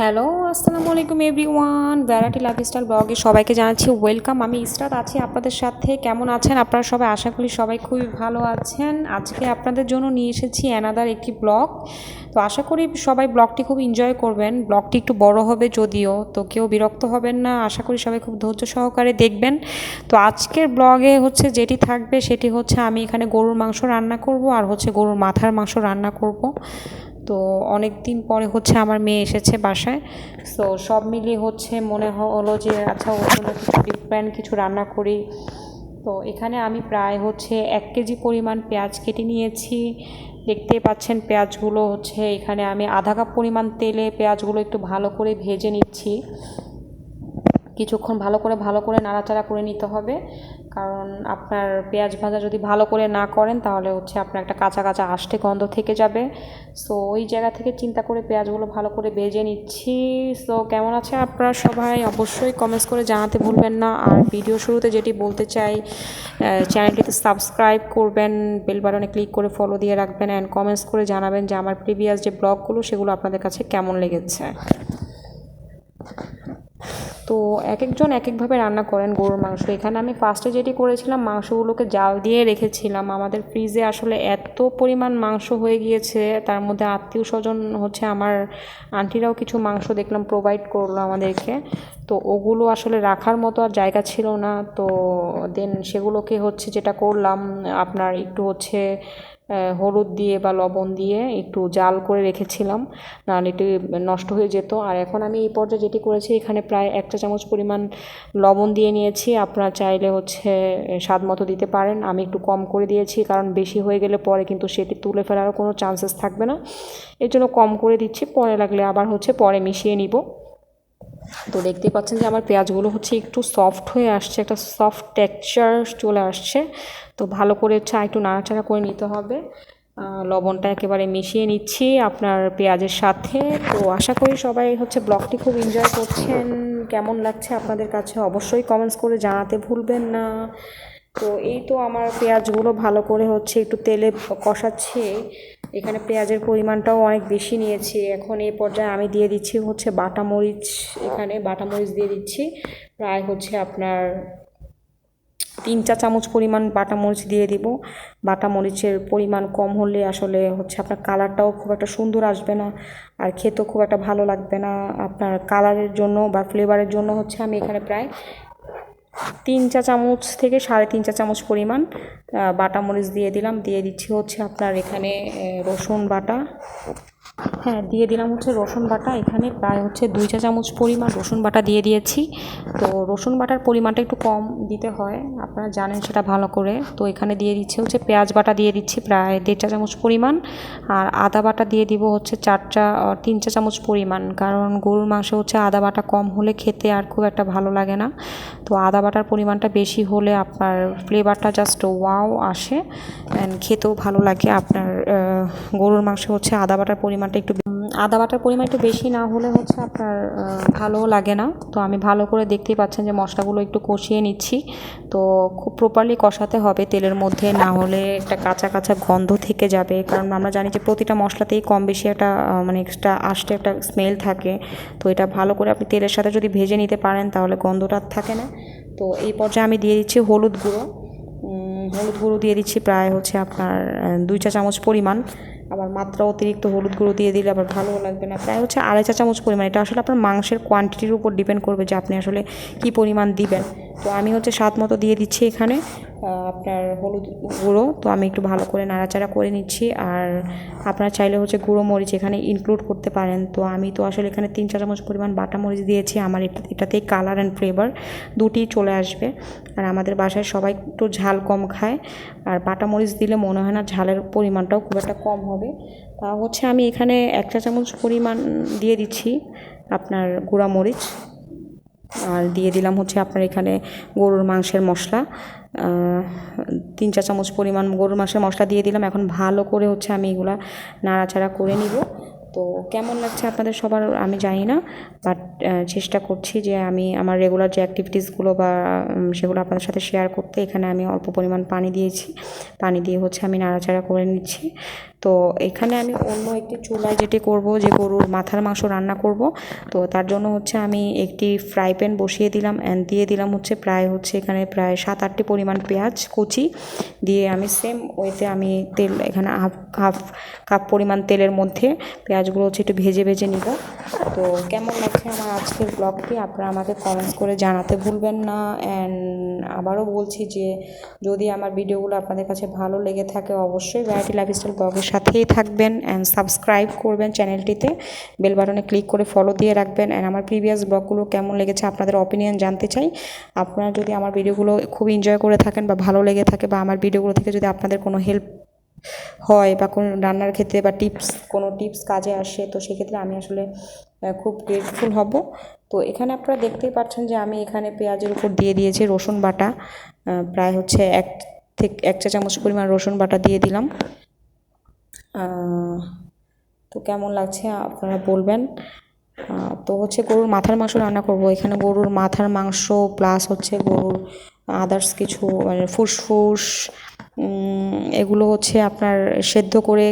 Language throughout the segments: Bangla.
হ্যালো, আসসালামু আলাইকুম এভরিওয়ান। ভ্যারাইটি লাইফস্টাইল ব্লগে সবাইকে জানাচ্ছি ওয়েলকাম। আমি ইসরাত আছি আপনাদের সাথে। কেমন আছেন? আপনারা সবাই, আশা করি সবাই খুবই ভালো আছেন। আজকে আপনাদের জন্য নিয়ে এসেছি অ্যানাদার একটি ব্লগ তো আশা করি সবাই ব্লগটি খুব এনজয় করবেন। ব্লগটি একটু বড় হবে যদিও, তো কেউ বিরক্ত হবেন না। আশা করি সবাই খুব ধৈর্য সহকারে দেখবেন। তো আজকের ব্লগে হচ্ছে যেটি থাকবে, সেটি হচ্ছে আমি এখানে গরুর মাংস রান্না করব আর হচ্ছে গরুর মাথার মাংস রান্না করব। তো অনেক দিন পরে হচ্ছে আমার মেয়ে এসেছে বাসায়। তো সব মিলিয়ে হচ্ছে মনে হলো যে আচ্ছা ওর জন্য কিছু ডিফারেন্ট কিছু রান্না করি। তো এখানে আমি প্রায় হচ্ছে এক কেজি পরিমাণ পেঁয়াজ কেটে নিয়েছি। দেখতে পাচ্ছেন পেঁয়াজগুলো হচ্ছে এখানে আমি আধা কাপ পরিমাণ তেলে পেঁয়াজগুলো একটু ভালো করে ভেজে নিচ্ছি। কিছুক্ষণ ভালো করে ভালো করে নাড়াচাড়া করে নিতে হবে। কারণ আপনার পেঁয়াজ ভাজা যদি ভালো করে না করেন, তাহলে হচ্ছে আপনার একটা কাঁচা কাঁচা আষ্টে গন্ধ থেকে যাবে। সো ওই জায়গা থেকে চিন্তা করে পেঁয়াজগুলো ভালো করে ভেজে নিচ্ছি। সো কেমন আছে আপনারা সবাই অবশ্যই কমেন্টস করে জানাতে ভুলবেন না। আর ভিডিও শুরুতে যেটি বলতে চাই চ্যানেলটিতে সাবস্ক্রাইব করবেন বেল বাটনে ক্লিক করে ফলো দিয়ে রাখবেন অ্যান্ড কমেন্টস করে জানাবেন যে আমার প্রিভিয়াস যে ব্লগগুলো সেগুলো আপনাদের কাছে কেমন লেগেছে। তো এক একজন এক একভাবে রান্না করেন গরুর মাংস। এখানে আমি ফার্স্টে যেটি করেছিলাম, মাংসগুলোকে জাল দিয়ে রেখেছিলাম। আমাদের ফ্রিজে আসলে এত পরিমাণ মাংস হয়ে গিয়েছে, তার মধ্যে আত্মীয় স্বজন হচ্ছে আমার আন্টিরাও কিছু মাংস দেখলাম প্রোভাইড করল আমাদেরকে। তো ওগুলো আসলে রাখার মতো আর জায়গা ছিল না। তো দেন সেগুলোকে হচ্ছে যেটা করলাম, আপনার একটু হচ্ছে হলুদ দিয়ে বা লবণ দিয়ে একটু জাল করে রেখেছিলাম, নাহলে একটু নষ্ট হয়ে যেত। আর এখন আমি এই পর্যায়ে যেটি করেছি, এখানে প্রায় এক চা চামচ পরিমাণ লবণ দিয়ে নিয়েছি। আপনারা চাইলে হচ্ছে স্বাদ মতো দিতে পারেন। আমি একটু কম করে দিয়েছি, কারণ বেশি হয়ে গেলে পরে কিন্তু সেটি তুলে ফেলারও কোনো চান্সেস থাকবে না। এর জন্য কম করে দিচ্ছি, পরে লাগলে আবার হচ্ছে পরে মিশিয়ে নিব। তো দেখতেই পাচ্ছেন যে আমার পেঁয়াজগুলো হচ্ছে একটু সফট হয়ে আসছে, একটা সফট টেক্সচার চলে আসছে। তো ভালো করে চা একটু নাড়াচাড়া করে নিতে হবে। লবণটা একেবারে মিশিয়ে নিচ্ছি আপনার পেঁয়াজের সাথে। তো আশা করি সবাই হচ্ছে ব্লগটি খুব এনজয় করছেন। কেমন লাগছে আপনাদের কাছে অবশ্যই কমেন্টস করে জানাতে ভুলবেন না। তো এই তো আমার পেঁয়াজগুলো ভালো করে হচ্ছে একটু তেলে কষাচ্ছি। এখানে পেঁয়াজের পরিমাণটাও অনেক বেশি নিয়েছি। এখন এই পর্যায়ে আমি দিয়ে দিচ্ছি হচ্ছে বাটা মরিচ এখানে, বাটা মরিচ দিয়ে দিচ্ছি। প্রায় হচ্ছে আপনার তিন চা চামচ পরিমাণ বাটা মরিচ দিয়ে দিব। বাটা মরিচের পরিমাণ কম হলে আসলে হচ্ছে আপনার কালারটাও খুব একটা সুন্দর আসবে না আর খেতেও খুব একটা ভালো লাগবে না। আপনার কালারের জন্য বা ফ্লেভারের জন্য হচ্ছে আমি এখানে প্রায় তিন চা চামচ থেকে সাড়ে তিন চা চামচ পরিমাণ বাটা মরিচ দিয়ে দিলাম। দিয়ে দিচ্ছি হচ্ছে আপনার এখানে রসুন বাটা। হ্যাঁ দিয়ে দিলাম হচ্ছে রসুন বাটা। এখানে প্রায় হচ্ছে দুই চা চামচ পরিমাণ রসুন বাটা দিয়ে দিয়েছি। তো রসুন বাটার পরিমাণটা একটু কম দিতে হয়, আপনারা জানেন সেটা ভালো করে। তো এখানে দিয়ে দিচ্ছে হচ্ছে পেঁয়াজ বাটা দিয়ে দিচ্ছি প্রায় দেড় চা চামচ পরিমাণ। আর আদা বাটা দিয়ে দিব হচ্ছে চার চা তিন চা চামচ পরিমাণ। কারণ গরুর মাংস হচ্ছে আদা বাটা কম হলে খেতে আর খুব একটা ভালো লাগে না। তো আদা বাটার পরিমাণটা বেশি হলে আপনার ফ্লেভারটা জাস্ট ওয়াও আসে। অ্যান্ড খেতেও ভালো লাগে। আপনার গরুর মাংস হচ্ছে আদা বাটার পরিমাণটা একটু আদা বাটার পরিমাণ একটু বেশি না হলে হচ্ছে আপনার ভালো লাগে না। তো আমি ভালো করে দেখতেই পাচ্ছেন যে মশলাগুলো একটু কষিয়ে নিচ্ছি। তো খুব প্রপারলি কষাতে হবে তেলের মধ্যে, না হলে একটা কাঁচা কাঁচা গন্ধ থেকে যাবে। কারণ আমরা জানি যে প্রতিটা মশলাতেই কম বেশি একটা মানে এক্সট্রা আসতে একটা স্মেল থাকে। তো এটা ভালো করে আপনি তেলের সাথে যদি ভেজে নিতে পারেন, তাহলে গন্ধটা থাকে না। তো এই পর্যায়ে আমি দিয়ে দিচ্ছি হলুদ গুঁড়ো। হলুদ গুঁড়ো দিয়ে দিচ্ছি প্রায় হচ্ছে আপনার দুই চা চামচ পরিমাণ। আবার মাত্রা অতিরিক্ত হলুদ গুঁড়ো দিয়ে দিলে আবার ভালো লাগবে না। প্রায় হচ্ছে আড়াই চা চামচ পরিমাণ। এটা আসলে আপনার মাংসের কোয়ান্টিটির উপর ডিপেন্ড করবে যে আপনি আসলে কী পরিমাণ দিবেন। তো আমি হচ্ছে স্বাদ মতো দিয়ে দিচ্ছি এখানে আপনার হলুদ গুঁড়ো। তো আমি একটু ভালো করে নাড়াচাড়া করে নিচ্ছি। আর আপনারা চাইলে হচ্ছে গুঁড়ো মরিচ এখানে ইনক্লুড করতে পারেন। তো আমি তো আসলে এখানে তিন চার চামচ পরিমাণ বাটা মরিচ দিয়েছি। আমার এটা, এটাতেই কালার অ্যান্ড ফ্লেভার দুটি চলে আসবে। আর আমাদের বাসায় সবাই একটু ঝাল কম খায়। আর বাটা মরিচ দিলে মনে হয় না ঝালের পরিমাণটাও খুব একটা কম হবে। তা হচ্ছে আমি এখানে এক চা চামচ পরিমাণ দিয়ে দিচ্ছি আপনার গুঁড়া মরিচ। আর দিয়ে দিলাম হচ্ছে আপনার এখানে গরুর মাংসের মশলা। তিন চা চামচ পরিমাণ গরুর মাংসের মশলা দিয়ে দিলাম। এখন ভালো করে হচ্ছে আমি এগুলা নাড়াচাড়া করে নিব। তো কেমন লাগছে আপনাদের সবার আমি জানি না বাট চেষ্টা করছি যে আমি আমার রেগুলার যে অ্যাক্টিভিটিসগুলো বা সেগুলো আপনাদের সাথে শেয়ার করতে। এখানে আমি অল্প পরিমাণ পানি দিয়েছি। পানি দিয়ে হচ্ছে আমি নাড়াচাড়া করে নিচ্ছি। তো এখানে আমি অন্য একটি চুলায় যেটি করব, যে গরুর মাথার মাংস রান্না করব, তো তার জন্য হচ্ছে আমি একটি ফ্রাই প্যান বসিয়ে দিলাম অ্যান্ড দিয়ে দিলাম হচ্ছে প্রায় হচ্ছে এখানে প্রায় সাত আটটি পরিমাণ পেঁয়াজ কুচি দিয়ে আমি সেম ওয়েতে আমি তেল এখানে হাফ হাফ কাপ পরিমাণ তেলের মধ্যে পেঁয়াজগুলো হচ্ছে একটু ভেজে ভেজে নিব। তো কেমন লাগছে আমার আজকের ব্লগটি আপনারা আমাকে কমেন্টস করে জানাতে ভুলবেন না। অ্যান্ড আবারও বলছি যে, যদি আমার ভিডিওগুলো আপনাদের কাছে ভালো লেগে থাকে, অবশ্যই ভ্যারাইটি লাইফস্টাইল ব্লগের সাথেই থাকবেন। অ্যান্ড সাবস্ক্রাইব করবেন চ্যানেলটিতে বেল বাটনে ক্লিক করে ফলো দিয়ে রাখবেন। অ্যান্ড আমার প্রিভিয়াস ব্লগগুলো কেমন লেগেছে, আপনাদের অপিনিয়ন জানতে চাই। আপনারা যদি আমার ভিডিওগুলো খুব এনজয় করে থাকেন বা ভালো লেগে থাকে বা আমার ভিডিওগুলো থেকে যদি আপনাদের কোনো হেল্প হয় বা কোনো রান্নার ক্ষেত্রে বা টিপস কোনো টিপস কাজে আসে, তো সেক্ষেত্রে আমি আসলে খুব গ্রেটফুল হব। তো এখানে আপনারা দেখতেই পাচ্ছেন যে আমি এখানে পেঁয়াজের উপর দিয়ে দিয়েছি রসুন বাটা। প্রায় হচ্ছে এক থেকে, এক চা চামচ পরিমাণ রসুন বাটা দিয়ে দিলাম। তো কেমন লাগছে আপনারা বলবেন? তো হচ্ছে গরুর মাথার মাংস রান্না করব। এখানে গরুর মাথার মাংস প্লাস হচ্ছে গরুর আদার্স কিছু মানে ফুসফুস এগুলো হচ্ছে আপনার সেদ্ধ করে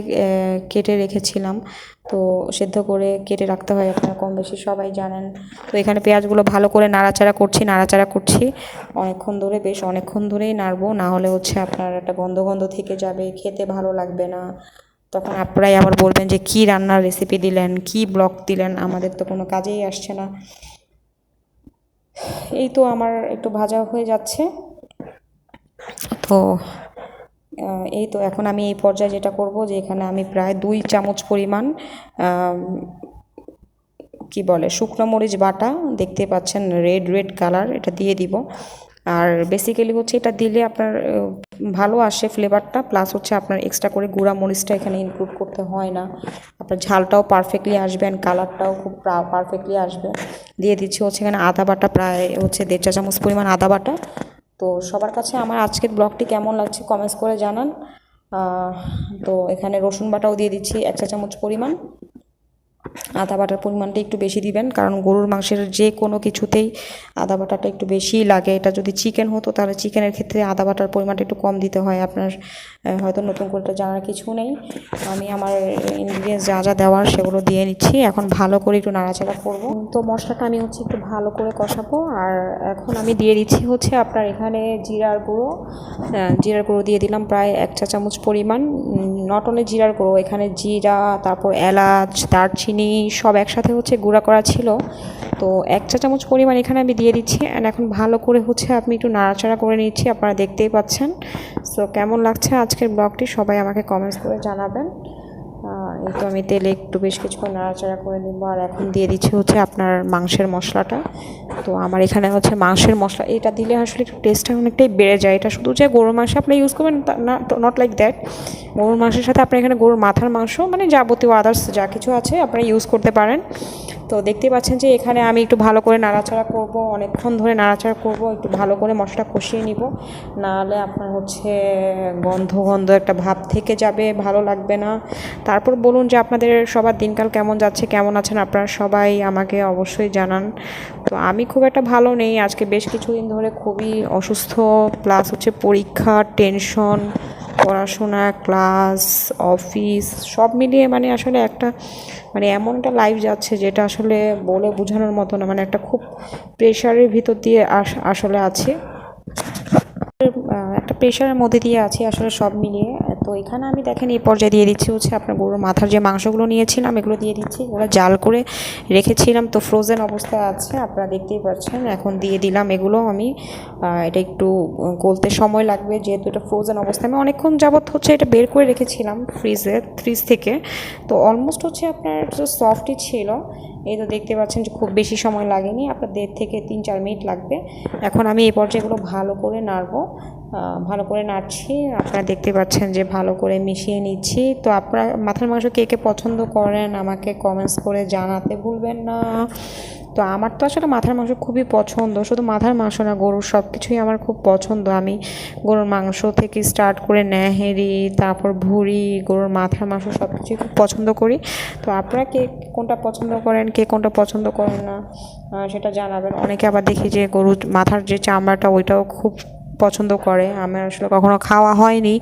কেটে রেখেছিলাম। তো সেদ্ধ করে কেটে রাখতে হয় আপনারা কম বেশি সবাই জানেন। তো এখানে পেঁয়াজগুলো ভালো করে নাড়াচাড়া করছি নাড়াচাড়া করছি। অনেকক্ষণ ধরে, বেশ অনেকক্ষণ ধরেই নাড়বো। না হলে হচ্ছে আপনার একটা গন্ধ গন্ধ থেকে যাবে, খেতে ভালো লাগবে না। তখন আপনারাই আবার বলবেন যে, কী রান্নার রেসিপি দিলেন? কী ব্লগ দিলেন? আমাদের তো কোনো কাজেই আসছে না। এই তো আমার একটু ভাজা হয়ে যাচ্ছে। তো এই তো এখন আমি এই পর্যায়ে যেটা করব যে এখানে আমি প্রায় দুই চামচ পরিমাণ কি বলে, শুকনো মরিচ বাটা, দেখতে পাচ্ছেন রেড রেড কালার এটা দিয়ে দিব। আর বেসিক্যালি হচ্ছে এটা দিলে আপনার ভালো আসে ফ্লেভারটা প্লাস হচ্ছে আপনার এক্সট্রা করে গুঁড়া মরিচটা এখানে ইনক্লুড করতে হয় না। আপনার ঝালটাও পারফেক্টলি আসবে অ্যান্ড কালারটাও খুব পারফেক্টলি আসবে। দিয়ে দিচ্ছি হচ্ছে এখানে আদা বাটা, প্রায় হচ্ছে দেড় চা চামচ পরিমাণ আদা বাটা। তো সবার কাছে আমার আজকের ব্লগটি কেমন লাগছে কমেন্টস করে জানান। তো এখানে রসুন বাটাও দিয়ে দিচ্ছি, এক চা চামচ পরিমাণ। আদা বাটার পরিমাণটা একটু বেশি দিবেন, কারণ গরুর মাংসের যে কোনো কিছুতেই আদা বাটাটা একটু বেশি লাগে। এটা যদি চিকেন হতো, তাহলে চিকেনের ক্ষেত্রে আদা বাটার পরিমাণটা একটু কম দিতে হয় আপনার হয়তো নতুন করে জানার কিছু নেই। আমি আমার ইনগ্রিডিয়েন্টস যা যা দেওয়ার সেগুলো দিয়ে নিচ্ছি। এখন ভালো করে একটু নাড়াচাড়া করব। তো মশলাটা আমি হচ্ছে একটু ভালো করে কষাবো। আর এখন আমি দিয়ে দিচ্ছি হচ্ছে আপনার এখানে জিরার গুঁড়ো। আহ, জিরার গুঁড়ো দিয়ে দিলাম প্রায় এক চা চামচ পরিমাণ। নট অনলি জিরার গুঁড়ো এখানে জিরা তারপর এলাচ দারচিনি সব একসাথে হচ্ছে গুঁড়া করা ছিল। তো এক চা চামচ পরিমাণ এখানে আমি দিয়ে দিচ্ছি। অ্যান্ড এখন ভালো করে হচ্ছে আপনি একটু নাড়াচাড়া করে নিচ্ছি। আপনারা দেখতেই পাচ্ছেন। সো কেমন লাগছে আজকের ব্লগটি? সবাই আমাকে কমেন্টস করে জানাবেন। এই তো আমি তেলে একটু বেশ কিছুক্ষণ নাড়াচাড়া করে নিব। আর এখন দিয়ে দিচ্ছি হচ্ছে আপনার মাংসের মশলাটা। তো আমার এখানে হচ্ছে মাংসের মশলা, এটা দিলে আসলে একটু টেস্টটা অনেকটাই বেড়ে যায়। এটা শুধু যে গরুর মাংস আপনি ইউজ করবেন না নট লাইক দ্যাট গরুর মাংসের সাথে আপনি এখানে গরুর মাথার মাংস মানে যাবতীয় আদার্স যা কিছু আছে আপনারা ইউজ করতে পারেন। তো দেখতে পাচ্ছেন যে এখানে আমি একটু ভালো করে নাড়াচাড়া করব, অনেকক্ষণ ধরে নাড়াচাড়া করব, একটু ভালো করে মশলা কষিয়ে নিব। নাহলে আপনার হচ্ছে গন্ধ গন্ধ একটা ভাব থেকে যাবে, ভালো লাগবে না। তারপর বলুন যে আপনাদের সবার দিনকাল কেমন যাচ্ছে, কেমন আছেন আপনারা সবাই আমাকে অবশ্যই জানান। তো আমি খুব একটা ভালো নেই, আজকে বেশ কিছুদিন ধরে খুবই অসুস্থ প্লাস হচ্ছে পরীক্ষা টেনশন পড়াশোনা, ক্লাস, অফিস, সব মিলিয়ে মানে আসলে একটা মানে এমন একটা লাইফ যাচ্ছে যেটা আসলে বলে বোঝানোর মতো না মানে একটা খুব প্রেশারের ভিতর দিয়ে আস- আসলে আছে। একটা প্রেশারের মধ্যে দিয়ে আছি আসলে সব মিলিয়ে। তো এখানে আমি দেখেন এই পর্যায়ে দিয়ে দিচ্ছি হচ্ছে আপনার গরুর মাথার যে মাংসগুলো নিয়েছিলাম, এগুলো দিয়ে দিচ্ছি। এগুলো জাল করে রেখেছিলাম, তো ফ্রোজেন অবস্থায় আছে, আপনারা দেখতেই পাচ্ছেন। এখন দিয়ে দিলাম এগুলো আমি এটা একটু গলতে সময় লাগবে, যেহেতু এটা ফ্রোজেন অবস্থায়। আমি অনেকক্ষণ যাবত হচ্ছে এটা বের করে রেখেছিলাম ফ্রিজে ফ্রিজ থেকে। তো অলমোস্ট হচ্ছে আপনার সফটই ছিল। এই তো দেখতে পাচ্ছেন যে খুব বেশি সময় লাগেনি। আপনার দেড় থেকে তিন চার মিনিট লাগবে। এখন আমি এই পর্যায়েগুলো ভালো করে নাড়বো। ভালো করে নাড়ছি। আপনারা দেখতে পাচ্ছেন যে ভালো করে মিশিয়ে নিচ্ছি। তো আপনারা মাথার মাংস কে কে পছন্দ করেন আমাকে কমেন্টস করে জানাতে ভুলবেন না। তো আমার তো আসলে মাথার মাংস খুবই পছন্দ। শুধু মাথার মাংস না, গরুর সব কিছুই আমার খুব পছন্দ। আমি গরুর মাংস থেকে স্টার্ট করে নেহেরি, তারপর ভুঁড়ি, গরুর মাথার মাংস সব কিছুই খুব পছন্দ করি। তো আপনারা কে কোনটা পছন্দ করেন, কে কোনটা পছন্দ করেন না সেটা জানাবেন। অনেকে আবার দেখি যে গরুর মাথার যে চামড়াটা, ওইটাও খুব পছন্দ করে। আমার আসলে কখনো খাওয়া হয়নি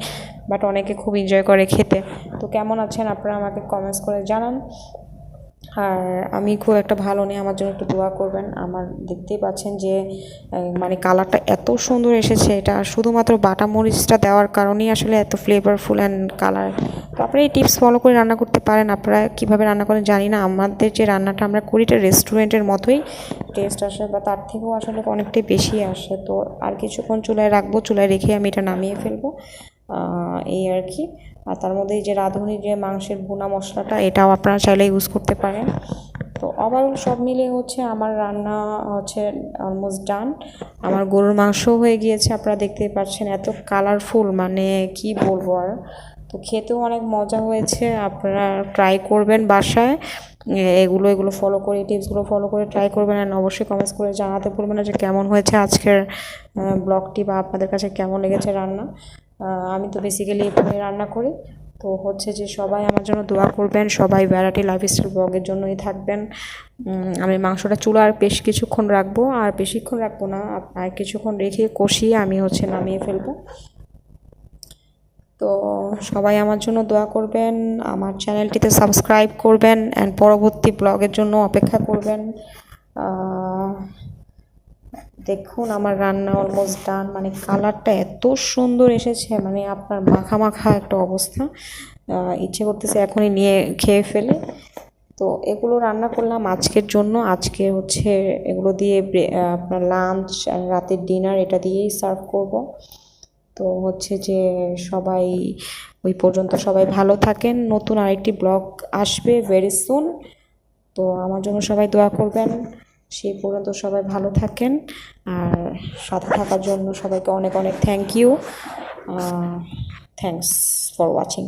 বাট অনেকে খুব এনজয় করে খেতে। তো কেমন আছেন আপনারা আমাকে কমেন্টস করে জানান। আর আমি খুব একটা ভালো নেই, আমার জন্য একটু দোয়া করবেন। আমার দেখতেই পাচ্ছেন যে মানে কালারটা এত সুন্দর এসেছে এটা। শুধুমাত্র বাটা মরিচটা দেওয়ার কারণেই আসলে এত ফ্লেভারফুল অ্যান্ড কালার তো আপনারা এই টিপস ফলো করে রান্না করতে পারেন। আপনারা কীভাবে রান্না করেন জানি না। আমাদের যে রান্নাটা আমরা করি এটা রেস্টুরেন্টের মতোই। টেস্ট আসে বা তার থেকেও আসলে অনেকটাই বেশি আসে। তো আর কিছুক্ষণ চুলায় রাখব। চুলায় রেখে আমি এটা নামিয়ে ফেলব। এই আর কি। আর তার মধ্যে যে রাঁধুনি যে মাংসের ভুনা মশলাটা, এটাও আপনারা চাইলে ইউজ করতে পারেন। তো ওভারঅল সব মিলিয়ে হচ্ছে আমার রান্না হচ্ছে অলমোস্ট ডান আমার গরুর মাংস হয়ে গিয়েছে, আপনারা দেখতেই পাচ্ছেন এত কালারফুল মানে কি বলব আর। তো খেতেও অনেক মজা হয়েছে, আপনারা ট্রাই করবেন বাসায়। এগুলো এগুলো ফলো করে টিপসগুলো ফলো করে ট্রাই করবেন আর অবশ্যই কমেন্টস করে জানাতে ভুলবেন না যে কেমন হয়েছে আজকের ব্লগটি বা আপনাদের কাছে কেমন লেগেছে রান্না। আমি তো বেসিক্যালি এভাবে রান্না করি। তো হচ্ছে যে সবাই আমার জন্য দোয়া করবেন, সবাই ভ্যারাইটি লাইফস্টাইল ব্লগের জন্যই থাকবেন। আমি মাংসটা চুলার বেশ কিছুক্ষণ রাখব, আর বেশিক্ষণ রাখব না আর কিছুক্ষণ রেখে কষিয়ে আমি হচ্ছে নামিয়ে ফেলব। তো সবাই আমার জন্য দোয়া করবেন, আমার চ্যানেলটিতে সাবস্ক্রাইব করবেন অ্যান্ড পরবর্তী ব্লগের জন্য অপেক্ষা করবেন। দেখুন আমার রান্না অলমোস্ট ডান মানে কালারটা এত সুন্দর এসেছে মানে আপনার মাখা মাখা একটা অবস্থা। ইচ্ছে করতেছে এখনই নিয়ে খেয়ে ফেলে। তো এগুলো রান্না করলাম আজকের জন্য। আজকে হচ্ছে এগুলো দিয়ে আপনার লাঞ্চ আর রাতের ডিনার এটা দিয়েই সার্ভ করব। তো হচ্ছে যে সবাই, ওই পর্যন্ত সবাই ভালো থাকেন। নতুন আরেকটি ব্লগ আসবে ভেরি সুন তো আমার জন্য সবাই দোয়া করবেন। সেই পর্যন্ত সবাই ভালো থাকেন। আর সাথে থাকার জন্য সবাইকে অনেক অনেক thank you thanks for watching